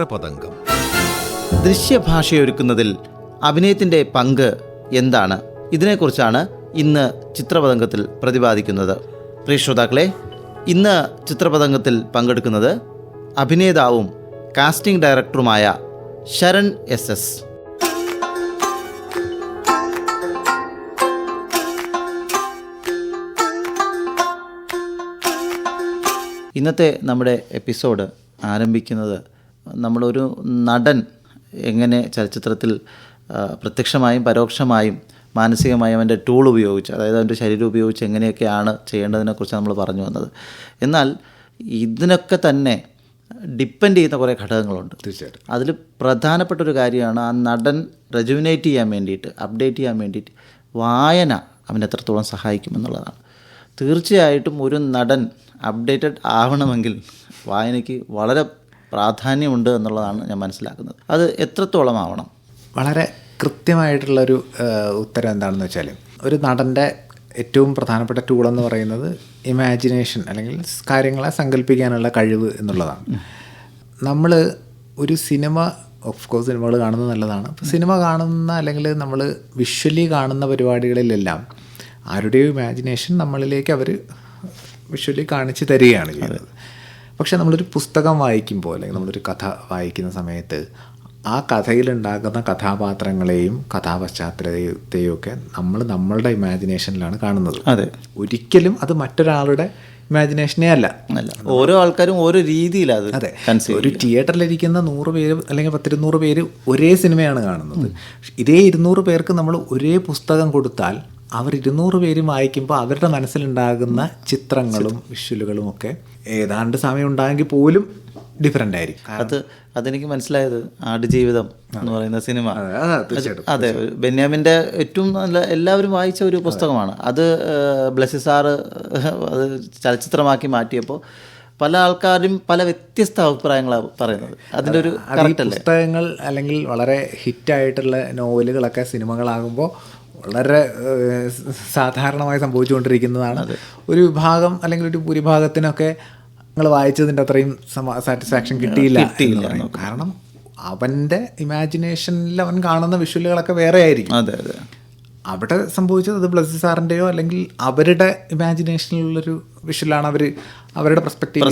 ചിത്രപതംഗം. ദൃശ്യഭാഷയൊരുക്കുന്നതിൽ അഭിനയത്തിന്റെ പങ്ക് എന്താണ്? ഇതിനെക്കുറിച്ചാണ് ഇന്ന് ചിത്രപതംഗത്തിൽ പ്രതിപാദിക്കുന്നത്. പ്രിയ ശ്രോതാക്കളെ ഇന്ന് ചിത്രപതംഗത്തിൽ പങ്കെടുക്കുന്നത് അഭിനേതാവും കാസ്റ്റിംഗ് ഡയറക്ടറുമായ ശരൺ എസ് എസ്. ഇന്നത്തെ നമ്മുടെ എപ്പിസോഡ് ആരംഭിക്കുന്നത് നമ്മളൊരു നടൻ എങ്ങനെ ചലച്ചിത്രത്തിൽ പ്രത്യക്ഷമായും പരോക്ഷമായും മാനസികമായും അവന്റെ ടൂൾ ഉപയോഗിച്ച് അതായത് അവന്റെ ശരീരം ഉപയോഗിച്ച് എങ്ങനെയൊക്കെയാണ് ചെയ്യേണ്ടതിനെക്കുറിച്ച് നമ്മൾ പറഞ്ഞു വന്നത്. എന്നാൽ ഇതിനൊക്കെ തന്നെ ഡിപ്പെൻഡ് ചെയ്യുന്ന കുറേ ഘടകങ്ങളുണ്ട്. തീർച്ചയായിട്ടും. അതിൽ പ്രധാനപ്പെട്ട ഒരു കാര്യമാണ് ആ നടൻ റെജുവിനേറ്റ് ചെയ്യാൻ വേണ്ടിയിട്ട് അപ്ഡേറ്റ് ചെയ്യാൻ വേണ്ടിയിട്ട് വായന അവൻ എത്രത്തോളം സഹായിക്കുമെന്നുള്ളതാണ് തീർച്ചയായിട്ടും ഒരു നടൻ അപ്ഡേറ്റഡ് ആവണമെങ്കിൽ വായനയ്ക്ക് വളരെ പ്രാധാന്യമുണ്ട് എന്നുള്ളതാണ് ഞാൻ മനസ്സിലാക്കുന്നത്. അത് എത്രത്തോളം ആവണം? വളരെ കൃത്യമായിട്ടുള്ളൊരു ഉത്തരം എന്താണെന്ന് വെച്ചാൽ ഒരു നടന്റെ ഏറ്റവും പ്രധാനപ്പെട്ട ടൂൾ എന്ന് പറയുന്നത് ഇമാജിനേഷൻ അല്ലെങ്കിൽ കാര്യങ്ങളെ സങ്കല്പിക്കാനുള്ള കഴിവ് എന്നുള്ളതാണ്. നമ്മൾ ഒരു സിനിമ ഓഫ് കോഴ്സ് സിനിമകൾ കാണുന്നത് നല്ലതാണ്. സിനിമ കാണുന്ന അല്ലെങ്കിൽ നമ്മൾ വിഷ്വലി കാണുന്ന പരിപാടികളിലെല്ലാം ആരുടെയോ ഇമാജിനേഷൻ നമ്മളിലേക്ക് അവർ വിഷ്വലി കാണിച്ചു തരികയാണ് ചെയ്യുന്നത്. പക്ഷെ നമ്മളൊരു പുസ്തകം വായിക്കുമ്പോൾ അല്ലെങ്കിൽ നമ്മളൊരു കഥ വായിക്കുന്ന സമയത്ത് ആ കഥയിലുണ്ടാകുന്ന കഥാപാത്രങ്ങളെയും കഥാപശ്ചാത്തലത്തെയും ഒക്കെ നമ്മൾ നമ്മളുടെ ഇമാജിനേഷനിലാണ് കാണുന്നത്. അതെ. ഒരിക്കലും അത് മറ്റൊരാളുടെ ഇമാജിനേഷനേ അല്ല. ഓരോ ആൾക്കാരും ഓരോ രീതിയിലാണ് അതെ ഒരു ഒരു തിയേറ്ററിലിരിക്കുന്ന നൂറ് പേര് അല്ലെങ്കിൽ പത്തിരുന്നൂറ് പേര് ഒരേ സിനിമയാണ് കാണുന്നത്. ഇതേ ഇരുന്നൂറ് പേർക്ക് നമ്മൾ ഒരേ പുസ്തകം കൊടുത്താൽ അവർ ഇരുന്നൂറ് പേരും വായിക്കുമ്പോൾ അവരുടെ മനസ്സിലുണ്ടാകുന്ന ചിത്രങ്ങളും വിഷ്വലുകളും ഒക്കെ ഏതാണ്ട് സമയം ഉണ്ടായെങ്കിൽ പോലും ഡിഫറെന്റ് ആയിരിക്കും. അത് അതെനിക്ക് മനസ്സിലായത് ആടുജീവിതം എന്ന് പറയുന്ന സിനിമ. അതെ, ബെന്യാമിന്റെ ഏറ്റവും നല്ല എല്ലാവരും വായിച്ച ഒരു പുസ്തകമാണ്. അത് ഏഹ്, ബ്ലസി സാറ് അത് ചലച്ചിത്രമാക്കി മാറ്റിയപ്പോൾ പല ആൾക്കാരും പല വ്യത്യസ്ത അഭിപ്രായങ്ങളാണ് പറയുന്നത്. അതിന്റെ ഒരു പുസ്തകങ്ങൾ അല്ലെങ്കിൽ വളരെ ഹിറ്റായിട്ടുള്ള നോവലുകളൊക്കെ സിനിമകളാകുമ്പോൾ വളരെ സാധാരണമായി സംഭവിച്ചുകൊണ്ടിരിക്കുന്നതാണ്. ഒരു വിഭാഗം അല്ലെങ്കിൽ ഒരു ഭൂരിഭാഗത്തിനൊക്കെ നിങ്ങൾ വായിച്ചതിന്റെ അത്രയും സാറ്റിസ്ഫാക്ഷൻ കിട്ടിയില്ല കാരണം അവന്റെ ഇമാജിനേഷനിൽ അവൻ കാണുന്ന വിഷ്വലുകളൊക്കെ വേറെ ആയിരിക്കും അതെ അതെ. അവിടെ സംഭവിച്ചത് അത് ബ്ലസ്സി സാറിന്റെയോ അല്ലെങ്കിൽ അവരുടെ ഇമാജിനേഷനിലുള്ളൊരു വിഷ്വലാണ് അവർ അവരുടെ പെർസ്പെക്റ്റീവ്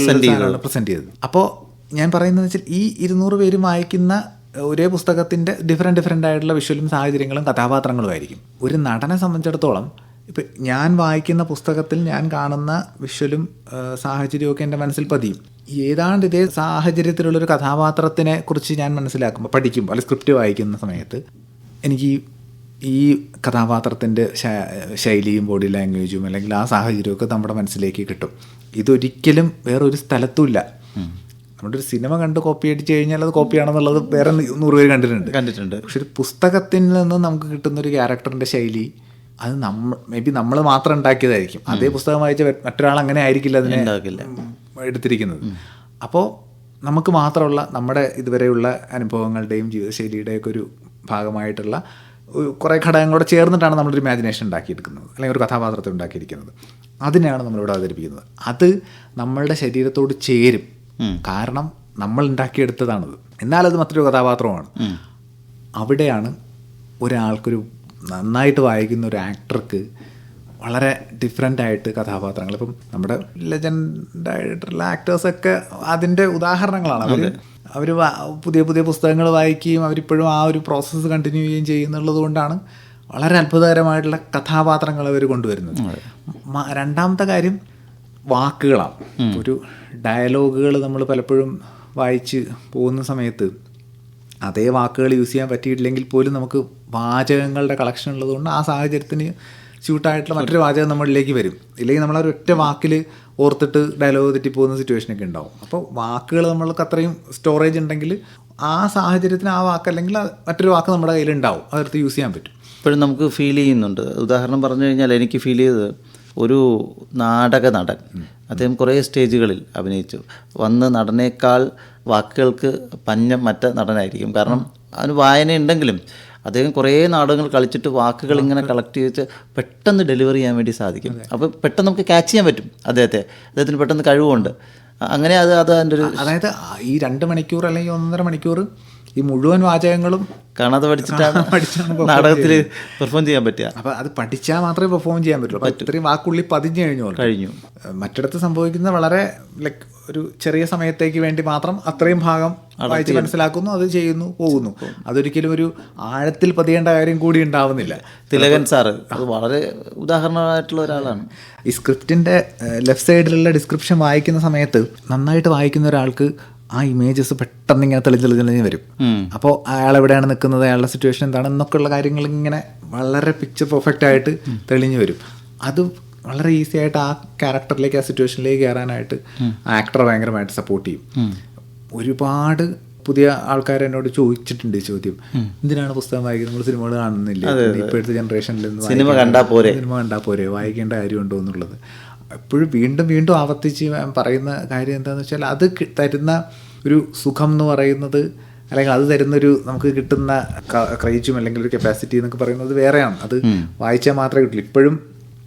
പ്രസന്റ് ചെയ്തത്. അപ്പോൾ ഞാൻ പറയുന്നത് വെച്ചാൽ ഈ ഇരുന്നൂറ് പേര് വായിക്കുന്ന ഒരേ പുസ്തകത്തിന്റെ ഡിഫറെന്റ് ഡിഫറെന്റ് ആയിട്ടുള്ള വിഷ്വലും സാഹചര്യങ്ങളും കഥാപാത്രങ്ങളും ആയിരിക്കും. ഒരു നടനെ സംബന്ധിച്ചിടത്തോളം ഇപ്പം ഞാൻ വായിക്കുന്ന പുസ്തകത്തിൽ ഞാൻ കാണുന്ന വിഷ്വലും സാഹചര്യമൊക്കെ എന്റെ മനസ്സിൽ പതിയും. ഏതാണ്ട് ഇതേ സാഹചര്യത്തിലുള്ളൊരു കഥാപാത്രത്തിനെ കുറിച്ച് ഞാൻ മനസ്സിലാക്കുമ്പോൾ പഠിക്കുമ്പോൾ അല്ലെങ്കിൽ സ്ക്രിപ്റ്റ് വായിക്കുന്ന സമയത്ത് എനിക്ക് ഈ കഥാപാത്രത്തിന്റെ ശൈലിയും ബോഡി ലാംഗ്വേജും അല്ലെങ്കിൽ ആ സാഹചര്യമൊക്കെ നമ്മുടെ മനസ്സിലേക്ക് കിട്ടും. ഇതൊരിക്കലും വേറൊരു സ്ഥലത്തുമില്ല നമ്മുടെ ഒരു സിനിമ കണ്ട് കോപ്പി അടിച്ചു കഴിഞ്ഞാൽ അത് കോപ്പിയാണെന്നുള്ളത് വേറെ നൂറ് പേര് കണ്ടിട്ടുണ്ട്. കണ്ടിട്ടുണ്ട്. പക്ഷെ ഒരു പുസ്തകത്തിൽ നിന്ന് നമുക്ക് കിട്ടുന്ന ഒരു ക്യാരക്ടറിന്റെ ശൈലി അത് നമ്മൾ മേ ബി നമ്മൾ മാത്രം ഉണ്ടാക്കിയതായിരിക്കും. അതേ പുസ്തകം വായിച്ച മറ്റൊരാൾ അങ്ങനെ ആയിരിക്കില്ല അതിനെ എടുത്തിരിക്കുന്നത്. അപ്പോൾ നമുക്ക് മാത്രമുള്ള നമ്മുടെ ഇതുവരെയുള്ള അനുഭവങ്ങളുടെയും ജീവിതശൈലിയുടെയും ഒക്കെ ഒരു ഭാഗമായിട്ടുള്ള കുറേ ഘടകങ്ങളോട് ചേർന്നിട്ടാണ് നമ്മളൊരു ഇമാജിനേഷൻ ഉണ്ടാക്കിയെടുക്കുന്നത്. അല്ലെങ്കിൽ ഒരു കഥാപാത്രത്തെ ഉണ്ടാക്കിയിരിക്കുന്നത്. അതിനെയാണ് നമ്മളിവിടെ അവതരിപ്പിക്കുന്നത്. അത് നമ്മളുടെ ശരീരത്തോട് ചേരും. കാരണം നമ്മൾ ഉണ്ടാക്കിയെടുത്തതാണത്. എന്നാലത് മറ്റൊരു കഥാപാത്രമാണ്. അവിടെയാണ് ഒരാൾക്കൊരു നന്നായിട്ട് വായിക്കുന്ന ഒരു ആക്ടർക്ക് വളരെ ഡിഫറെന്റ് ആയിട്ട് കഥാപാത്രങ്ങൾ. ഇപ്പം നമ്മുടെ ലെജൻഡായിട്ടുള്ള ആക്ടേഴ്സൊക്കെ അതിന്റെ ഉദാഹരണങ്ങളാണ്. അവർ അവർ പുതിയ പുതിയ പുസ്തകങ്ങൾ വായിക്കുകയും അവരിപ്പോഴും ആ ഒരു പ്രോസസ്സ് കണ്ടിന്യൂ ചെയ്യുകയും ചെയ്യുന്നുള്ളത് കൊണ്ടാണ് വളരെ അത്ഭുതകരമായിട്ടുള്ള കഥാപാത്രങ്ങൾ അവർ കൊണ്ടുവരുന്നത് രണ്ടാമത്തെ കാര്യം വാക്കുകളാണ്. ഒരു ഡയലോഗുകൾ നമ്മൾ പലപ്പോഴും വായിച്ച് പോകുന്ന സമയത്ത് അതേ വാക്കുകൾ യൂസ് ചെയ്യാൻ പറ്റിയിട്ടില്ലെങ്കിൽ പോലും നമുക്ക് വാചകങ്ങളുടെ കളക്ഷൻ ഉള്ളതുകൊണ്ട് ആ സാഹചര്യത്തിന് സ്യൂട്ടായിട്ടുള്ള മറ്റൊരു വാചകം നമ്മളിലേക്ക് വരും. ഇല്ലെങ്കിൽ നമ്മൾ ആ ഒരു ഒറ്റ വാക്കിൽ ഓർത്തിട്ട് ഡയലോഗ് തെറ്റി പോകുന്ന സിറ്റുവേഷനൊക്കെ ഉണ്ടാവും. അപ്പോൾ വാക്കുകൾ നമ്മൾക്ക് അത്രയും സ്റ്റോറേജ് ഉണ്ടെങ്കിൽ ആ സാഹചര്യത്തിന് ആ വാക്ക് അല്ലെങ്കിൽ മറ്റൊരു വാക്ക് നമ്മുടെ കയ്യിലുണ്ടാവും അതെടുത്ത് യൂസ് ചെയ്യാൻ പറ്റും. ഇപ്പോഴും നമുക്ക് ഫീൽ ചെയ്യുന്നുണ്ട്. ഉദാഹരണം പറഞ്ഞു കഴിഞ്ഞാൽ എനിക്ക് ഫീൽ ചെയ്തത് ഒരു നാടക നടൻ അദ്ദേഹം കുറേ സ്റ്റേജുകളിൽ അഭിനയിച്ചു. വന്ന് നടനേക്കാൾ വാക്കുകൾക്ക് പഞ്ഞം മറ്റ നടനായിരിക്കും. കാരണം അതിന് വായന ഉണ്ടെങ്കിലും അദ്ദേഹം കുറേ നാടകങ്ങൾ കളിച്ചിട്ട് വാക്കുകൾ ഇങ്ങനെ കളക്ട് ചെയ്ത് പെട്ടെന്ന് ഡെലിവറി ചെയ്യാൻ വേണ്ടി സാധിക്കും. അപ്പോൾ പെട്ടെന്ന് നമുക്ക് ക്യാച്ച് ചെയ്യാൻ പറ്റും അദ്ദേഹത്തെ. അദ്ദേഹത്തിന് പെട്ടെന്ന് കഴിവുണ്ട്. അങ്ങനെ അത് അത് അതിന്റെ ഒരു അതായത് ഈ രണ്ട് മണിക്കൂർ അല്ലെങ്കിൽ ഒന്നര മണിക്കൂർ ഈ മുഴുവൻ വാചകങ്ങളും കാണാതെ പഠിച്ചിട്ടാണ് പഠിച്ചാണ് നാടകത്തിൽ പെർഫോം ചെയ്യാൻ പറ്റുക. അപ്പൊ അത് പഠിച്ചാൽ മാത്രമേ പെർഫോം ചെയ്യാൻ പറ്റുള്ളൂ. അപ്പൊ ഇത്രയും വാക്കുള്ളി പതിഞ്ഞു കഴിഞ്ഞു കഴിഞ്ഞു. മറ്റിടത്ത് സംഭവിക്കുന്ന വളരെ ലൈക്ക് ഒരു ചെറിയ സമയത്തേക്ക് വേണ്ടി മാത്രം അത്രയും ഭാഗം വായിച്ച് മനസ്സിലാക്കുന്നു അത് ചെയ്യുന്നു പോകുന്നു. അതൊരിക്കലും ഒരു ആഴത്തിൽ പതിയേണ്ട കാര്യം കൂടി ഉണ്ടാവുന്നില്ല. തിലകൻ സാറ് അത് വളരെ ഉദാഹരണമായിട്ടുള്ള ഒരാളാണ്. ഈ സ്ക്രിപ്റ്റിന്റെ ലെഫ്റ്റ് സൈഡിലുള്ള ഡിസ്ക്രിപ്ഷൻ വായിക്കുന്ന സമയത്ത് നന്നായിട്ട് വായിക്കുന്ന ഒരാൾക്ക് ആ ഇമേജസ് പെട്ടെന്ന് ഇങ്ങനെ തെളിഞ്ഞ് തെളിഞ്ഞ് തെളിഞ്ഞ് വരും. അപ്പോൾ അയാൾ എവിടെയാണ് നിൽക്കുന്നത്? അയാളുടെ സിറ്റുവേഷൻ എന്താണ്? എന്നൊക്കെയുള്ള കാര്യങ്ങൾ ഇങ്ങനെ വളരെ പിക്ചർ പെർഫെക്റ്റ് ആയിട്ട് തെളിഞ്ഞു വരും. അത് വളരെ ഈസി ആയിട്ട് ആ ക്യാരക്ടറിലേക്ക് ആ സിറ്റുവേഷനിലേക്ക് കയറാനായിട്ട് ആക്ടർ ഭയങ്കരമായിട്ട് സപ്പോർട്ട് ചെയ്യും. ഒരുപാട് പുതിയ ആൾക്കാർ എന്നോട് ചോദിച്ചിട്ടുണ്ട് ഈ ചോദ്യം. എന്തിനാണ് പുസ്തകം വായിക്കുന്നത്? നമ്മൾ സിനിമകൾ കാണുന്നില്ല? ഇപ്പോഴത്തെ ജനറേഷനിൽ സിനിമ കണ്ടാൽ പോരെ? സിനിമ കണ്ടാൽ പോരെ? വായിക്കേണ്ട കാര്യമുണ്ടോ എന്നുള്ളത്. എപ്പോഴും വീണ്ടും വീണ്ടും ആവർത്തിച്ച് പറയുന്ന കാര്യം എന്താണെന്ന് വെച്ചാൽ അത് തരുന്ന ഒരു സുഖം എന്ന് പറയുന്നത് അല്ലെങ്കിൽ അത് തരുന്നൊരു നമുക്ക് കിട്ടുന്ന ക്രൈച്ചും അല്ലെങ്കിൽ ഒരു കപ്പാസിറ്റി എന്നൊക്കെ പറയുന്നത് വേറെയാണ്. അത് വായിച്ചാൽ മാത്രമേ കിട്ടില്ല ഇപ്പോഴും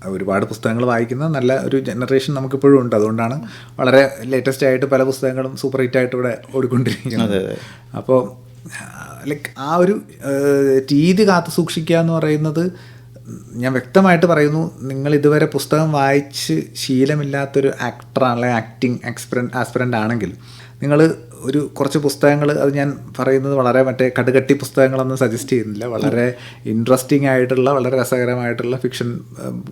ഒരുപാട് പുസ്തകങ്ങൾ വായിക്കുന്ന നല്ല ഒരു ജനറേഷൻ നമുക്കിപ്പോഴും ഉണ്ട്. അതുകൊണ്ടാണ് വളരെ ലേറ്റസ്റ്റ് ആയിട്ട് പല പുസ്തകങ്ങളും സൂപ്പർ ഹിറ്റ് ആയിട്ട് ഇവിടെ ഓടിക്കൊണ്ടിരിക്കുന്നത്. അപ്പോൾ ലൈക്ക് ആ ഒരു രീതി കാത്തു സൂക്ഷിക്കുക എന്ന് പറയുന്നത് ഞാൻ വ്യക്തമായിട്ട് പറയുന്നു നിങ്ങൾ ഇതുവരെ പുസ്തകം വായിച്ച് ശീലമില്ലാത്തൊരു ആക്ടർ അല്ലെങ്കിൽ ആക്ടിങ് എക്സ്പെറൻ ആസ്പിറന്റ് ആണെങ്കിൽ നിങ്ങൾ ഒരു കുറച്ച് പുസ്തകങ്ങൾ അത് ഞാൻ പറയുന്നത് വളരെ മറ്റേ കടുകട്ടി പുസ്തകങ്ങളൊന്നും സജസ്റ്റ് ചെയ്യുന്നില്ല. വളരെ ഇൻട്രസ്റ്റിംഗ് ആയിട്ടുള്ള വളരെ രസകരമായിട്ടുള്ള ഫിക്ഷൻ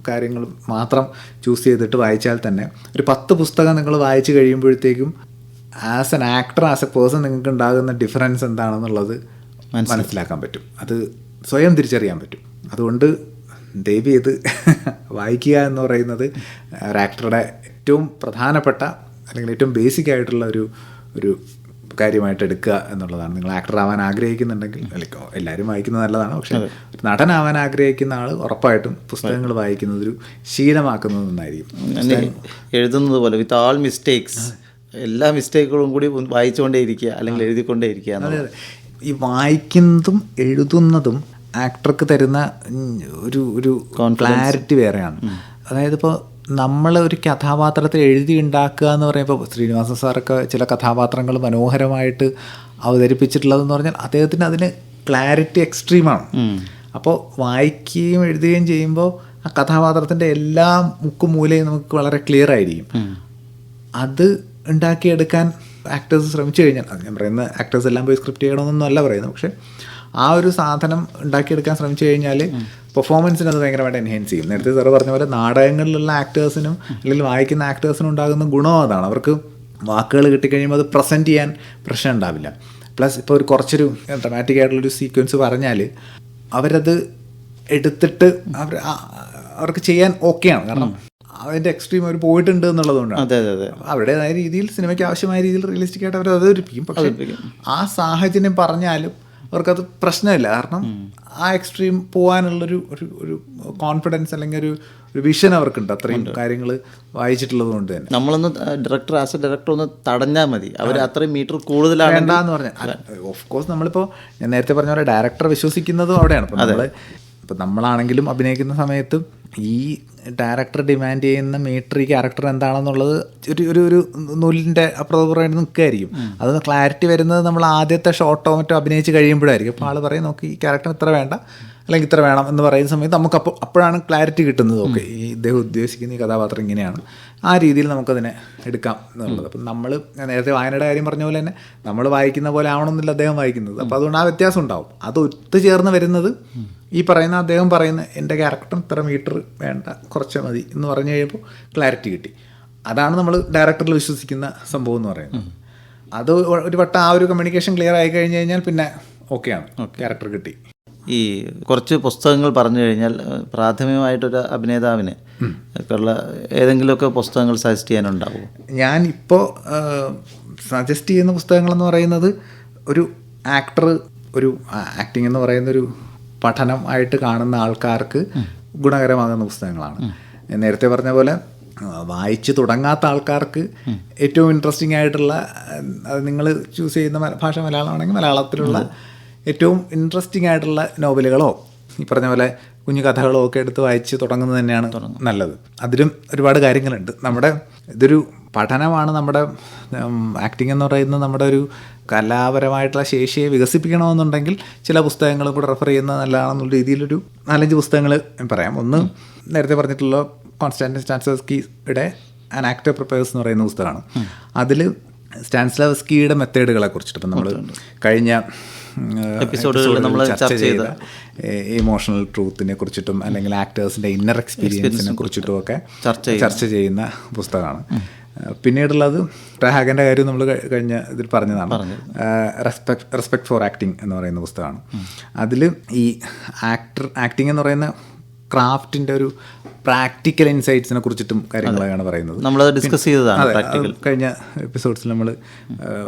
കാര്യങ്ങൾ മാത്രം ചൂസ് ചെയ്തിട്ട് വായിച്ചാൽ തന്നെ ഒരു പത്ത് പുസ്തകം നിങ്ങൾ വായിച്ച് കഴിയുമ്പോഴത്തേക്കും as an actor as a person നിങ്ങൾക്ക് ഉണ്ടാകുന്ന ഡിഫറൻസ് എന്താണെന്നുള്ളത് മനസ്സിലാക്കാൻ പറ്റും. അത് സ്വയം തിരിച്ചറിയാൻ പറ്റും. അതുകൊണ്ട് ദയവ് ചെയ്ത് വായിക്കുക എന്ന് പറയുന്നത് ഒരു ആക്ടറുടെ ഏറ്റവും പ്രധാനപ്പെട്ട അല്ലെങ്കിൽ ഏറ്റവും ബേസിക് ആയിട്ടുള്ള ഒരു ഒരു കാര്യമായിട്ട് എടുക്കുക എന്നുള്ളതാണ്. നിങ്ങൾ ആക്ടർ ആവാൻ ആഗ്രഹിക്കുന്നുണ്ടെങ്കിൽ അല്ലെങ്കിൽ എല്ലാവരും വായിക്കുന്നത് നല്ലതാണ്. പക്ഷെ നടനാവാൻ ആഗ്രഹിക്കുന്ന ആൾ ഉറപ്പായിട്ടും പുസ്തകങ്ങൾ വായിക്കുന്നത് ഒരു ശീലമാക്കുന്നത് നന്നായിരിക്കും. എഴുതുന്നത് പോലെ വിത്ത് ആൾ മിസ്റ്റേക്സ് എല്ലാ മിസ്റ്റേക്കുകളും കൂടി വായിച്ചുകൊണ്ടേ ഇരിക്കുക അല്ലെങ്കിൽ എഴുതിക്കൊണ്ടേ ഇരിക്കുക ഈ വായിക്കുന്നതും എഴുതുന്നതും ആക്ടർക്ക് തരുന്ന ഒരു ഒരു ക്ലാരിറ്റി വേറെയാണ്. അതായത് ഇപ്പോൾ നമ്മൾ ഒരു കഥാപാത്രത്തെ എഴുതി ഉണ്ടാക്കുക എന്ന് പറയുമ്പോൾ ശ്രീനിവാസ സാറൊക്കെ ചില കഥാപാത്രങ്ങൾ മനോഹരമായിട്ട് അവതരിപ്പിച്ചിട്ടുള്ളതെന്ന് പറഞ്ഞാൽ അദ്ദേഹത്തിന് അതിന് ക്ലാരിറ്റി എക്സ്ട്രീമാണ് അപ്പോൾ വായിക്കുകയും എഴുതുകയും ചെയ്യുമ്പോൾ ആ കഥാപാത്രത്തിന്റെ എല്ലാ മുക്കും മൂലയും നമുക്ക് വളരെ ക്ലിയർ ആയിരിക്കും. അത് ഉണ്ടാക്കിയെടുക്കാൻ ആക്ടേഴ്സ് ശ്രമിച്ചു കഴിഞ്ഞാൽ ഞാൻ പറയുന്ന ആക്ടേഴ്സ് എല്ലാം പോയി സ്ക്രിപ്റ്റ് ചെയ്യണമെന്നൊന്നും അല്ല പറയുന്നത് പക്ഷെ ആ ഒരു സാധനം ഉണ്ടാക്കിയെടുക്കാൻ ശ്രമിച്ചു കഴിഞ്ഞാൽ പെർഫോമൻസിന് അത് ഭയങ്കരമായിട്ട് എൻഹാൻസ് ചെയ്യും. നേരത്തെ സാറ് പറഞ്ഞ പോലെ നാടകങ്ങളിലുള്ള ആക്ടേഴ്സിനും അല്ലെങ്കിൽ വായിക്കുന്ന ആക്ടേഴ്സിനും ഉണ്ടാകുന്ന ഗുണം അതാണ്. അവർക്ക് വാക്കുകൾ കിട്ടിക്കഴിയുമ്പോൾ അത് പ്രസന്റ് ചെയ്യാൻ പ്രശ്നം ഉണ്ടാവില്ല. പ്ലസ് ഇപ്പോൾ ഒരു കുറച്ചൊരു ഡ്രമാറ്റിക് ആയിട്ടുള്ളൊരു സീക്വൻസ് പറഞ്ഞാൽ അവരത് എടുത്തിട്ട് അവർ അവർക്ക് ചെയ്യാൻ ഓക്കെയാണ് കാരണം അതിന്റെ എക്സ്ട്രീം അവർ പോയിട്ടുണ്ട് എന്നുള്ളതുകൊണ്ടാണ്. അതെ അതെ അതെ. അവരുടേതായ രീതിയിൽ സിനിമയ്ക്ക് ആവശ്യമായ രീതിയിൽ റിയലിസ്റ്റിക് ആയിട്ട് അവർ അവതരിപ്പിക്കും. പക്ഷേ ആ സാഹചര്യം പറഞ്ഞാലും അവർക്കത് പ്രശ്നമില്ല. കാരണം ആ എക്സ്ട്രീം പോകാനുള്ളൊരു ഒരു ഒരു കോൺഫിഡൻസ് അല്ലെങ്കിൽ ഒരു ഒരു വിഷൻ അവർക്കുണ്ട്. അത്രയും കാര്യങ്ങൾ വായിച്ചിട്ടുള്ളത് കൊണ്ട് തന്നെ. നമ്മളൊന്ന് ഡയറക്ടർ ആസ് എ ഡയറക്ടർ ഒന്ന് തടഞ്ഞാൽ മതി. അവർ അത്രയും മീറ്റർ കൂടുതലാണ് വേണ്ടെന്ന് പറഞ്ഞാൽ ഓഫ് കോഴ്സ് നമ്മളിപ്പോൾ ഞാൻ നേരത്തെ പറഞ്ഞ പോലെ ഡയറക്ടർ വിശ്വസിക്കുന്നതും അവിടെയാണ്. അപ്പോൾ നമ്മൾ ഇപ്പം നമ്മളാണെങ്കിലും അഭിനയിക്കുന്ന സമയത്ത് ഈ ഡയറക്ടർ ഡിമാൻഡ് ചെയ്യുന്ന മീറ്റർ ഈ ക്യാരക്ടർ എന്താണെന്നുള്ളത് ഒരു ഒരു ഒരു നൂലിന്റെ അപ്പുറപ്പുറമായിട്ട് നിൽക്കുകയായിരിക്കും അത് ക്ലാരിറ്റി വരുന്നത് നമ്മൾ ആദ്യത്തെ ഷോട്ടോ മറ്റോ അഭിനയിച്ച് കഴിയുമ്പോഴായിരിക്കും. അപ്പോൾ ആൾ പറയും നമുക്ക് ഈ ക്യാരക്ടർ ഇത്ര വേണ്ട അല്ലെങ്കിൽ ഇത്ര വേണം എന്ന് പറയുന്ന സമയത്ത് നമുക്ക് അപ്പോൾ അപ്പോഴാണ് ക്ലാരിറ്റി കിട്ടുന്നത്. ഓക്കെ ഈ ഇദ്ദേഹം ഉദ്ദേശിക്കുന്ന ഈ കഥാപാത്രം ഇങ്ങനെയാണ്. ആ രീതിയിൽ നമുക്കതിനെ എടുക്കാം എന്നുള്ളത്. അപ്പം നമ്മൾ നേരത്തെ വായനയുടെ കാര്യം പറഞ്ഞ പോലെ തന്നെ നമ്മൾ വായിക്കുന്ന പോലെ ആവണമെന്നില്ല അദ്ദേഹം വായിക്കുന്നത്. അപ്പോൾ അതുകൊണ്ട് ആ വ്യത്യാസം ഉണ്ടാവും. അത് ഒത്തുചേർന്ന് വരുന്നത് ഈ പറയുന്ന അദ്ദേഹം പറയുന്ന എന്റെ ക്യാരക്ടർ ഇത്ര മീറ്റർ വേണ്ട കുറച്ച് മതി എന്ന് പറഞ്ഞു കഴിയുമ്പോൾ ക്ലാരിറ്റി കിട്ടി. അതാണ് നമ്മൾ ഡയറക്ടറിൽ വിശ്വസിക്കുന്ന സംഭവം എന്ന് പറയുന്നത്. അത് ഒരു വട്ടം ആ ഒരു കമ്മ്യൂണിക്കേഷൻ ക്ലിയർ ആയി കഴിഞ്ഞ് കഴിഞ്ഞാൽ പിന്നെ ഓക്കെയാണ് ക്യാരക്ടർ കിട്ടി. ഈ കുറച്ച് പുസ്തകങ്ങൾ പറഞ്ഞു കഴിഞ്ഞാൽ പ്രാഥമികമായിട്ടൊരു അഭിനേതാവിന് ഒക്കെയുള്ള ഏതെങ്കിലുമൊക്കെ പുസ്തകങ്ങൾ സജസ്റ്റ് ചെയ്യാനുണ്ടാവും? ഞാൻ ഇപ്പോൾ സജസ്റ്റ് ചെയ്യുന്ന പുസ്തകങ്ങളെന്ന് പറയുന്നത് ഒരു ആക്ടർ ഒരു ആക്ടിങ് എന്ന് പറയുന്ന ഒരു പഠനം ആയിട്ട് കാണുന്ന ആൾക്കാർക്ക് ഗുണകരമാകുന്ന പുസ്തകങ്ങളാണ്. നേരത്തെ പറഞ്ഞ പോലെ വായിച്ച് തുടങ്ങാത്ത ആൾക്കാർക്ക് ഏറ്റവും ഇൻട്രസ്റ്റിംഗ് ആയിട്ടുള്ള നിങ്ങൾ ചൂസ് ചെയ്യുന്ന ഭാഷ മലയാളമാണെങ്കിൽ മലയാളത്തിലുള്ള ഏറ്റവും ഇൻട്രസ്റ്റിംഗ് ആയിട്ടുള്ള നോവലുകളോ ഈ പറഞ്ഞ പോലെ കുഞ്ഞു കഥകളോ ഒക്കെ എടുത്ത് വായിച്ച് തുടങ്ങുന്നത് തന്നെയാണ് നല്ലത്. അതിലും ഒരുപാട് കാര്യങ്ങളുണ്ട്. നമ്മുടെ ഇതൊരു പഠനമാണ് നമ്മുടെ ആക്ടിംഗ് എന്ന് പറയുന്നത് നമ്മുടെ ഒരു കലാപരമായിട്ടുള്ള ശേഷിയെ വികസിപ്പിക്കണമെന്നുണ്ടെങ്കിൽ ചില പുസ്തകങ്ങളും കൂടെ റെഫർ ചെയ്യുന്നത് നല്ലതാണെന്നുള്ള രീതിയിലൊരു നാലഞ്ച് പുസ്തകങ്ങൾ പറയാം. ഒന്ന് നേരത്തെ പറഞ്ഞിട്ടുള്ള കോൺസ്റ്റാന്റിൻ സ്റ്റാൻസസ്കിയുടെ ആൻ ആക്ടർ പ്രിപ്പേഴ്സ് എന്ന് പറയുന്ന പുസ്തകമാണ്. അതിൽ സ്റ്റാൻസ്ലവസ്കിയുടെ മെത്തേഡുകളെ കുറിച്ചിട്ട് ഇപ്പം നമ്മൾ കഴിഞ്ഞ എപ്പിസോഡുകളിൽ നമ്മൾ ചർച്ച ചെയ്ത ഇമോഷണൽ ട്രൂത്തിനെ കുറിച്ചിട്ടും അല്ലെങ്കിൽ ആക്ടേഴ്സിന്റെ ഇന്നർ എക്സ്പീരിയൻസിനെ കുറിച്ചിട്ടും ഒക്കെ ചർച്ച ചെയ്യുന്ന പുസ്തകമാണ്. പിന്നീടുള്ളത് പ്രഹാഗന്റെ കാര്യം നമ്മൾ കഴിഞ്ഞ ഇതിൽ പറഞ്ഞതാണ്. റെസ്പെക്ട് റെസ്പെക്ട് ഫോർ ആക്ടിങ് എന്ന് പറയുന്ന പുസ്തകമാണ്. അതിൽ ഈ ആക്ടർ ആക്ടിങ് എന്ന് പറയുന്ന ക്രാഫ്റ്റിന്റെ ഒരു പ്രാക്ടിക്കൽ ഇൻസൈറ്റ്സിനെ കുറിച്ചിട്ടും കാര്യങ്ങളാണ് പറയുന്നത്. നമ്മൾ ഡിസ്കസ് ചെയ്തതാണ് കഴിഞ്ഞ എപ്പിസോഡ്സിൽ നമ്മൾ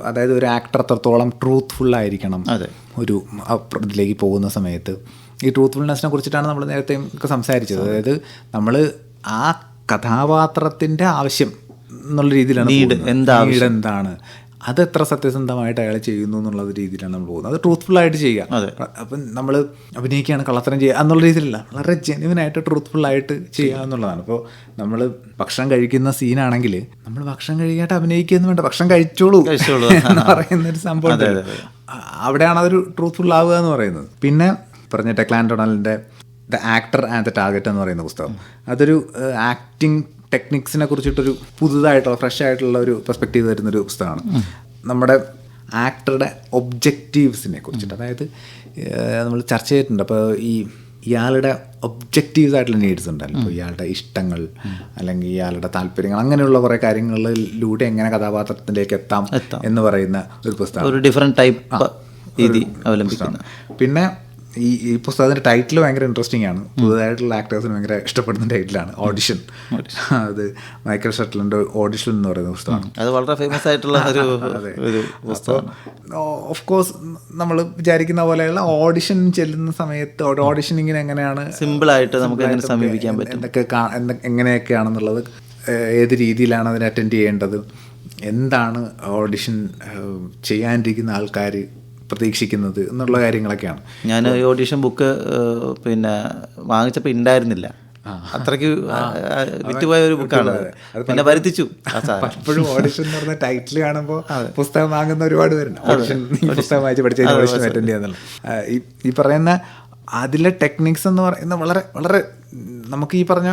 അതായത് ഒരു ആക്ടർ അത്രത്തോളം ട്രൂത്ത്ഫുൾ ആയിരിക്കണം. ഒരു ഇതിലേക്ക് പോകുന്ന സമയത്ത്. ഈ ട്രൂത്ത്ഫുൾനെസ്സിനെ കുറിച്ചിട്ടാണ് നമ്മൾ നേരത്തെ സംസാരിച്ചത്. അതായത് നമ്മൾ ആ കഥാപാത്രത്തിന്റെ ആവശ്യം എന്നുള്ള രീതിയിലാണ് എന്താണ് എന്താ എന്താണ്? അത് എത്ര സത്യസന്ധമായിട്ട് അയാൾ ചെയ്യുന്നു എന്നുള്ള രീതിയിലാണ് നമ്മൾ പോകുന്നത്. അത് ട്രൂത്ത്ഫുൾ ആയിട്ട് ചെയ്യുക. അപ്പം നമ്മൾ അഭിനയിക്കുകയാണ് കള്ളത്തരം ചെയ്യുക എന്നുള്ള രീതിയിലല്ല. വളരെ ജെന്യുവൻ ആയിട്ട് ട്രൂത്ത്ഫുൾ ആയിട്ട് ചെയ്യുക എന്നുള്ളതാണ്. അപ്പോൾ നമ്മൾ ഭക്ഷണം കഴിക്കുന്ന സീനാണെങ്കിൽ നമ്മൾ ഭക്ഷണം കഴിക്കാട്ട് അഭിനയിക്കുകയെന്ന് വേണ്ട. ഭക്ഷണം കഴിച്ചോളൂ കഴിച്ചോളൂ. എന്ന് പറയുന്ന ഒരു സംഭവം അവിടെയാണ് അതൊരു ട്രൂത്ത്ഫുൾ ആവുക എന്ന് പറയുന്നത്. പിന്നെ പറഞ്ഞ Declan ഡൊണാൾഡിന്റെ the actor and the target എന്ന് പറയുന്ന പുസ്തകം. അതൊരു ആക്ടിങ് ടെക്നിക്സിനെ കുറിച്ചിട്ടൊരു പുതുതായിട്ടുള്ള ഫ്രഷ് ആയിട്ടുള്ള ഒരു പെർസ്പെക്റ്റീവ് തരുന്നൊരു പുസ്തകമാണ്. നമ്മുടെ ആക്ടറുടെ ഒബ്ജക്റ്റീവ്സിനെ കുറിച്ചിട്ട്. അതായത് നമ്മൾ ചർച്ച ചെയ്തിട്ടുണ്ട്. അപ്പോൾ ഈ ഇയാളുടെ ഒബ്ജക്റ്റീവ്സ് ആയിട്ടുള്ള നീഡ്സ് ഉണ്ടല്ലോ. ഇപ്പോൾ ഇയാളുടെ ഇഷ്ടങ്ങൾ അല്ലെങ്കിൽ ഇയാളുടെ താല്പര്യങ്ങൾ അങ്ങനെയുള്ള കുറേ കാര്യങ്ങളിലൂടെ എങ്ങനെ കഥാപാത്രത്തിലേക്ക് എത്താം എന്ന് പറയുന്ന ഒരു പുസ്തകം ഒരു ഡിഫറെന്റ് ടൈപ്പ് രീതി അവലംബിക്കുന്നു. പിന്നെ ഈ ഈ പുസ്തകത്തിന്റെ ടൈറ്റിൽ ഭയങ്കര ഇൻട്രസ്റ്റിംഗ് ആണ്. പുതുതായിട്ടുള്ള ആക്ടേഴ്സിന് ഭയങ്കര ഇഷ്ടപ്പെടുന്ന ടൈറ്റിലാണ് ഓഡിഷൻ അത് മൈക്കൽ ഷട്ടിലിന്റെ ഓഡിഷൻ എന്ന് പറയുന്ന പുസ്തകമാണ്. അത് വളരെ ഫേമസ് ആയിട്ടുള്ള ഒരു പുസ്തകം ഓഫ് കോഴ്സ് നമ്മൾ വിചാരിക്കുന്ന പോലെയുള്ള ഓഡിഷൻ ചെല്ലുന്ന സമയത്ത് ഓഡിഷനിങ്ങിന് എങ്ങനെയാണ് സിമ്പിൾ ആയിട്ട് നമുക്ക് എങ്ങനെ സമീപിക്കാൻ പറ്റും? എന്തൊക്കെ എങ്ങനെയൊക്കെയാണെന്നുള്ളത് ഏത് രീതിയിലാണ് അതിനെ അറ്റൻഡ് ചെയ്യേണ്ടത് എന്താണ് ഓഡിഷൻ ചെയ്യാനിരിക്കുന്ന ആൾക്കാർ പ്രതീക്ഷിക്കുന്നത് എന്നുള്ള കാര്യങ്ങളൊക്കെയാണ്. ഞാൻ ഈ ഓഡീഷൻ ബുക്ക് പിന്നെ വാങ്ങിച്ചപ്പോൾ ഉണ്ടായിരുന്നില്ല അത്രയ്ക്ക് വിറ്റുപോയ ഒരു ബുക്കാണ് പിന്നെ വരുത്തിച്ചു. പലപ്പോഴും ഓഡിഷൻ എന്ന് പറഞ്ഞ ടൈറ്റിൽ കാണുമ്പോൾ പുസ്തകം വാങ്ങുന്ന ഒരുപാട് പേരുണ്ട്. ഓഡിഷൻ പുസ്തകം വായിച്ച് പഠിച്ച ഓഡിഷൻ അറ്റൻഡ് ചെയ്യാന്നുള്ള ഈ പറയുന്ന അതിലെ ടെക്നിക്സ് എന്ന് പറയുന്ന വളരെ വളരെ നമുക്ക് ഈ പറഞ്ഞ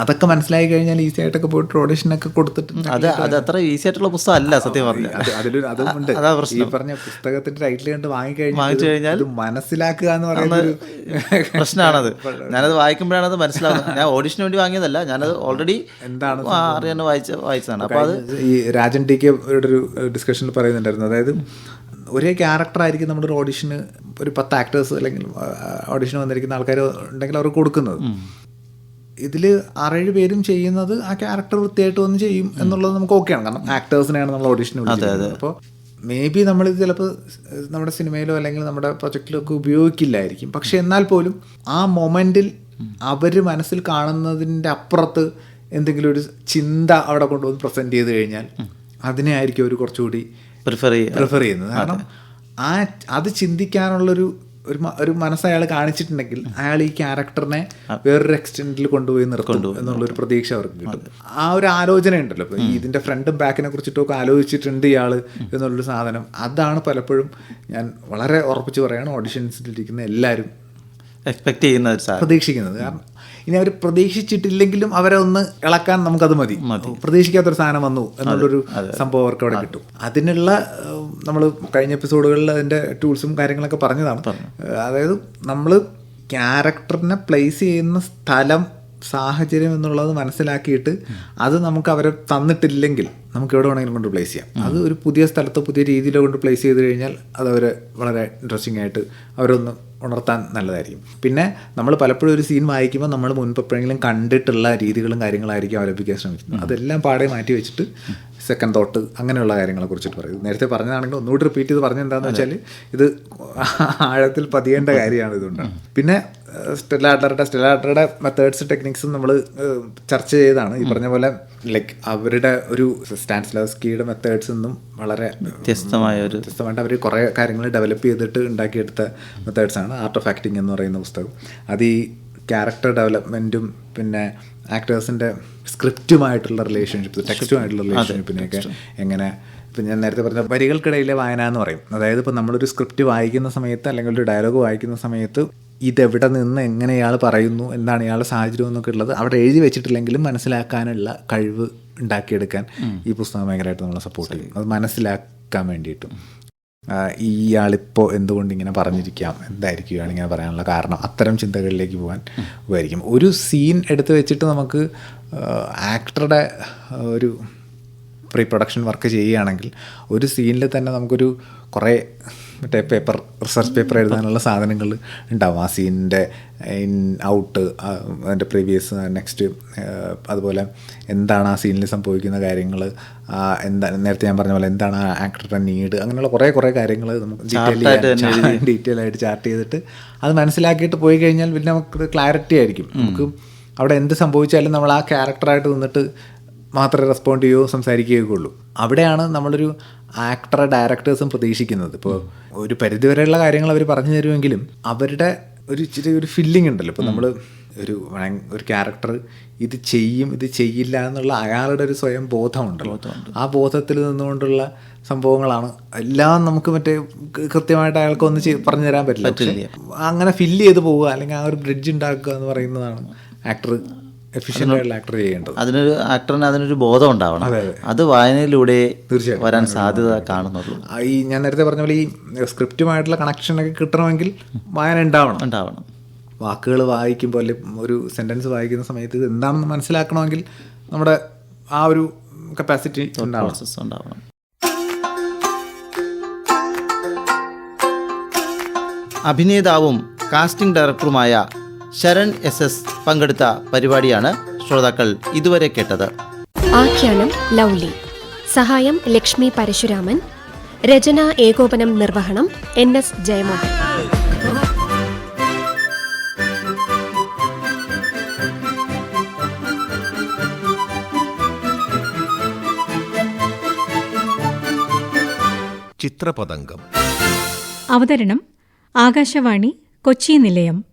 അതൊക്കെ മനസ്സിലായി കഴിഞ്ഞാൽ ഈസി ആയിട്ടൊക്കെ പോയിട്ട് ഓഡിഷനൊക്കെ കൊടുത്തിട്ട് അത് അത് അത്ര ഈസി ആയിട്ടുള്ള പുസ്തകം അല്ല സത്യം പറഞ്ഞു. അത് അതിലൊരു അതും ഈ പറഞ്ഞ പുസ്തകത്തിന്റെ ടൈറ്റിൽ കണ്ട് വാങ്ങിക്കഴിഞ്ഞു വാങ്ങിച്ചു കഴിഞ്ഞാൽ മനസ്സിലാക്കുക എന്ന് പറയുന്നത് പ്രശ്നമാണത്. ഞാനത് വായിക്കുമ്പോഴാണ് അത് മനസ്സിലാവുന്നത്. ഞാൻ ഓഡിഷന് വേണ്ടി വാങ്ങിയതല്ല ഞാനത് ഓൾറെഡി എന്താണ് അറിയാൻ വായിച്ച വായിച്ചതാണ്. അപ്പോൾ അത് ഈ രാജൻ ടി കെ ഒരു ഡിസ്കഷനിൽ പറയുന്നുണ്ടായിരുന്നു. അതായത് ഒരേ ക്യാരക്ടർ ആയിരിക്കും നമ്മുടെ ഒരു ഓഡിഷന് ഒരു പത്ത് ആക്ടേഴ്സ് അല്ലെങ്കിൽ ഓഡിഷന് വന്നിരിക്കുന്ന ആൾക്കാർ ഉണ്ടെങ്കിൽ അവർക്ക് കൊടുക്കുന്നത്. ഇതിൽ ആറേഴ് പേരും ചെയ്യുന്നത് ആ ക്യാരക്ടർ വൃത്തിയായിട്ട് വന്ന് ചെയ്യും എന്നുള്ളത് നമുക്ക് ഓക്കെയാണ് കാരണം ആക്ടേഴ്സിനെയാണ് നമ്മൾ ഓഡിഷന് വിളിക്കുന്നത്. അപ്പോൾ മേ ബി നമ്മളിത് ചിലപ്പോൾ നമ്മുടെ സിനിമയിലോ അല്ലെങ്കിൽ നമ്മുടെ പ്രൊജക്റ്റിലോ ഒക്കെ ഉപയോഗിക്കില്ലായിരിക്കും. പക്ഷെ എന്നാൽ പോലും ആ മൊമെന്റിൽ അവർ മനസ്സിൽ കാണുന്നതിന്റെ അപ്പുറത്ത് എന്തെങ്കിലും ഒരു ചിന്ത അവിടെ കൊണ്ടുവന്ന് പ്രസന്റ് ചെയ്ത് കഴിഞ്ഞാൽ അതിനെ ആയിരിക്കും അവർ കുറച്ചുകൂടി പ്രിഫർ പ്രിഫർ ചെയ്യുന്നത്. കാരണം ആ അത് ചിന്തിക്കാനുള്ളൊരു ഒരു ഒരു മനസ്സ് അയാൾ കാണിച്ചിട്ടുണ്ടെങ്കിൽ അയാൾ ഈ ക്യാരക്ടറിനെ വേറൊരു എക്സ്റ്റെൻഡിൽ കൊണ്ടുപോയി നിർത്തും എന്നുള്ളൊരു പ്രതീക്ഷ അവർക്ക് കിട്ടും. ആ ഒരു ആലോചന ഉണ്ടല്ലോ. ഇപ്പോൾ ഈ ഇതിന്റെ ഫ്രണ്ടും ബാക്കിനെ കുറിച്ചിട്ടൊക്കെ ആലോചിച്ചിട്ടുണ്ട് ഇയാൾ എന്നുള്ളൊരു സാധനം. അതാണ് പലപ്പോഴും ഞാൻ വളരെ ഉറപ്പിച്ച് പറയാണ് ഓഡിഷൻസിലിരിക്കുന്ന എല്ലാവരും എക്സ്പെക്ട് ചെയ്യുന്ന ഒരു പ്രതീക്ഷിക്കുന്നത്. കാരണം ഇനി അവർ പ്രതീക്ഷിച്ചിട്ടില്ലെങ്കിലും അവരെ ഒന്ന് ഇളക്കാൻ നമുക്കത് മതി. പ്രതീക്ഷിക്കാത്തൊരു സാധനം വന്നു എന്നുള്ളൊരു സംഭവം അവർക്ക് അവിടെ കിട്ടും. അതിനുള്ള നമ്മൾ കഴിഞ്ഞ എപ്പിസോഡുകളിൽ അതിന്റെ ടൂൾസും കാര്യങ്ങളൊക്കെ പറഞ്ഞതാണ്. അതായത് നമ്മൾ ക്യാരക്ടറിനെ പ്ലേസ് ചെയ്യുന്ന സ്ഥലം സാഹചര്യം എന്നുള്ളത് മനസ്സിലാക്കിയിട്ട് അത് നമുക്ക് അവരെ തന്നിട്ടില്ലെങ്കിൽ നമുക്ക് എവിടെ വേണമെങ്കിലും കൊണ്ട് പ്ലേസ് ചെയ്യാം. അത് ഒരു പുതിയ സ്ഥലത്ത് പുതിയ രീതിയിൽ കൊണ്ട് പ്ലേസ് ചെയ്ത് കഴിഞ്ഞാൽ അത് അവരെ വളരെ ഇൻട്രസ്റ്റിംഗ് ആയിട്ട് അവരൊന്ന് ഉണർത്താൻ നല്ലതായിരിക്കും. പിന്നെ നമ്മൾ പലപ്പോഴും ഒരു സീൻ വായിക്കുമ്പോൾ നമ്മൾ മുൻപ് എപ്പോഴെങ്കിലും കണ്ടിട്ടുള്ള രീതികളും കാര്യങ്ങളായിരിക്കും അവലംബിക്കാൻ ശ്രമിക്കുന്നത്. അതെല്ലാം പാടെ മാറ്റി വെച്ചിട്ട് സെക്കൻഡ് തോട്ട് അങ്ങനെയുള്ള കാര്യങ്ങളെ കുറിച്ചിട്ട് പറയും. നേരത്തെ പറഞ്ഞതാണെങ്കിൽ ഒന്നുകൂടി റിപ്പീറ്റ് ചെയ്ത് പറഞ്ഞ എന്താണെന്ന് വെച്ചാൽ ഇത് ആഴത്തിൽ പതിയേണ്ട കാര്യമാണ് ഇതുകൊണ്ട്. പിന്നെ സ്റ്റെലാഡറുടെ സ്റ്റെലാഡറുടെ മെത്തേഡ്സ് ടെക്നിക്സും നമ്മൾ ചർച്ച ചെയ്താണ് ഈ പറഞ്ഞ പോലെ ലൈക്ക് അവരുടെ ഒരു സ്റ്റാൻസ്ലവസ്കിയുടെ മെത്തേഡ്സ് നിന്നും വളരെ വ്യത്യസ്തമായ ഒരു വ്യത്യസ്തമായിട്ട് അവർ കുറേ കാര്യങ്ങൾ ഡെവലപ്പ് ചെയ്തിട്ട് ഉണ്ടാക്കിയെടുത്ത മെത്തേഡ്സ് ആണ്. ആർട്ട് ഓഫ് ആക്ടിങ് എന്ന് പറയുന്ന പുസ്തകം. അത് ഈ ക്യാരക്ടർ ഡെവലപ്മെന്റും പിന്നെ ആക്ടേഴ്സിന്റെ സ്ക്രിപ്റ്റുമായിട്ടുള്ള റിലേഷൻഷിപ്പ് ടെക്സ്റ്റുമായിട്ടുള്ള റിലേഷൻഷിപ്പിനെയൊക്കെ എങ്ങനെ ഇപ്പം ഞാൻ നേരത്തെ പറഞ്ഞ വരികൾക്കിടയിലെ വായന എന്ന് പറയും. അതായത് ഇപ്പോൾ നമ്മളൊരു സ്ക്രിപ്റ്റ് വായിക്കുന്ന സമയത്ത് അല്ലെങ്കിൽ ഒരു ഡയലോഗ് വായിക്കുന്ന സമയത്ത് ഇതെവിടെ നിന്ന് എങ്ങനെ ഇയാൾ പറയുന്നു എന്താണ് ഇയാളുടെ സാഹചര്യം എന്നൊക്കെ ഉള്ളത് അവിടെ എഴുതി വെച്ചിട്ടില്ലെങ്കിലും മനസ്സിലാക്കാനുള്ള കഴിവ് ഉണ്ടാക്കിയെടുക്കാൻ ഈ പുസ്തകം ഭയങ്കരമായിട്ട് നമ്മളെ സപ്പോർട്ട് ചെയ്യും. അത് മനസ്സിലാക്കാൻ വേണ്ടിയിട്ടും. ഇയാളിപ്പോൾ എന്തുകൊണ്ട് ഇങ്ങനെ പറഞ്ഞിരിക്കാം എന്തായിരിക്കുകയാണ് ഇങ്ങനെ പറയാനുള്ള കാരണം അത്തരം ചിന്തകളിലേക്ക് പോകാൻ ഉപകരിക്കും. ഒരു സീൻ എടുത്തു വെച്ചിട്ട് നമുക്ക് ആക്ടറുടെ ഒരു പ്രീ പ്രൊഡക്ഷൻ വർക്ക് ചെയ്യുകയാണെങ്കിൽ ഒരു സീനിൽ തന്നെ നമുക്കൊരു കുറേ മറ്റേ പേപ്പർ റിസർച്ച് പേപ്പർ എഴുതാനുള്ള സാധനങ്ങൾ ഉണ്ടാവും. ആ സീനിന്റെ ഇൻ ഔട്ട് അതിന്റെ പ്രീവിയസ് നെക്സ്റ്റ് അതുപോലെ എന്താണ് ആ സീനിൽ സംഭവിക്കുന്ന കാര്യങ്ങൾ എന്താ നേരത്തെ ഞാൻ പറഞ്ഞ പോലെ എന്താണ് ആ ആക്ടറുടെ നീഡ് അങ്ങനെയുള്ള കുറേ കുറേ കാര്യങ്ങൾ നമുക്ക് ഡീറ്റെയിൽ ഡീറ്റെയിൽ ആയിട്ട് ചാർട്ട് ചെയ്തിട്ട് അത് മനസ്സിലാക്കിയിട്ട് പോയി കഴിഞ്ഞാൽ പിന്നെ നമുക്ക് ക്ലാരിറ്റി ആയിരിക്കും. നമുക്ക് അവിടെ എന്ത് സംഭവിച്ചാലും നമ്മൾ ആ ക്യാരക്ടറായിട്ട് നിന്നിട്ട് മാത്രമേ റെസ്പോണ്ട് ചെയ്യുകയോ സംസാരിക്കുകയോ ഉള്ളൂ. അവിടെയാണ് നമ്മളൊരു ആക്ടറെ ഡയറക്ടേഴ്സും പ്രതീക്ഷിക്കുന്നത്. ഇപ്പോൾ ഒരു പരിധിവരെയുള്ള കാര്യങ്ങൾ അവർ പറഞ്ഞു തരുമെങ്കിലും അവരുടെ ഒരു ഇച്ചിരി ഒരു ഫില്ലിംഗ് ഉണ്ടല്ലോ. ഇപ്പോൾ നമ്മൾ ഒരു ഒരു ക്യാരക്ടർ ഇത് ചെയ്യും ഇത് ചെയ്യില്ല എന്നുള്ള അയാളുടെ ഒരു സ്വയം ബോധമുണ്ടല്ലോ. ആ ബോധത്തിൽ നിന്നുകൊണ്ടുള്ള സംഭവങ്ങളാണ് എല്ലാം നമുക്ക് മറ്റേ കൃത്യമായിട്ട് അയാൾക്ക് ഒന്ന് പറഞ്ഞു തരാൻ പറ്റില്ല. അങ്ങനെ ഫില്ല് ചെയ്ത് പോവുക അല്ലെങ്കിൽ ആ ഒരു ബ്രിഡ്ജ് ഉണ്ടാക്കുക എന്ന് പറയുന്നതാണ് ആക്ടർ ആക്ടർ ചെയ്യേണ്ടത്. അതിനൊരു ആക്ടറിന് അതിനൊരു ബോധം ഉണ്ടാവണം. അതെ, അതെ. അത് വായനയിലൂടെ. വരാൻ സാധ്യത കാണുന്നുള്ളൂ. ഈ ഞാൻ നേരത്തെ പറഞ്ഞ പോലെ ഈ സ്ക്രിപ്റ്റുമായിട്ടുള്ള കണക്ഷനൊക്കെ കിട്ടണമെങ്കിൽ വായന ഉണ്ടാവണം. ഉണ്ടാവണം. വാക്കുകൾ വായിക്കുമ്പോൾ അല്ലെങ്കിൽ ഒരു സെന്റൻസ് വായിക്കുന്ന സമയത്ത് ഇത് എന്താണെന്ന് മനസ്സിലാക്കണമെങ്കിൽ നമ്മുടെ ആ ഒരു കപ്പാസിറ്റി ഉണ്ടാവണം. അഭിനേതാവും കാസ്റ്റിംഗ് ഡയറക്ടറുമായ ശരൺ എസ് എസ് പങ്കെടുത്ത പരിപാടിയാണ് ശ്രോതാക്കൾ ഇതുവരെ കേട്ടത്. ആഖ്യാനം ലൗലി. സഹായം ലക്ഷ്മി പരശുരാമൻ. രചന ഏകോപനം നിർവഹണം എൻ എസ് ജയമോഹൻ. ചിത്രപതംഗം. അവതരണം ആകാശവാണി കൊച്ചി നിലയം.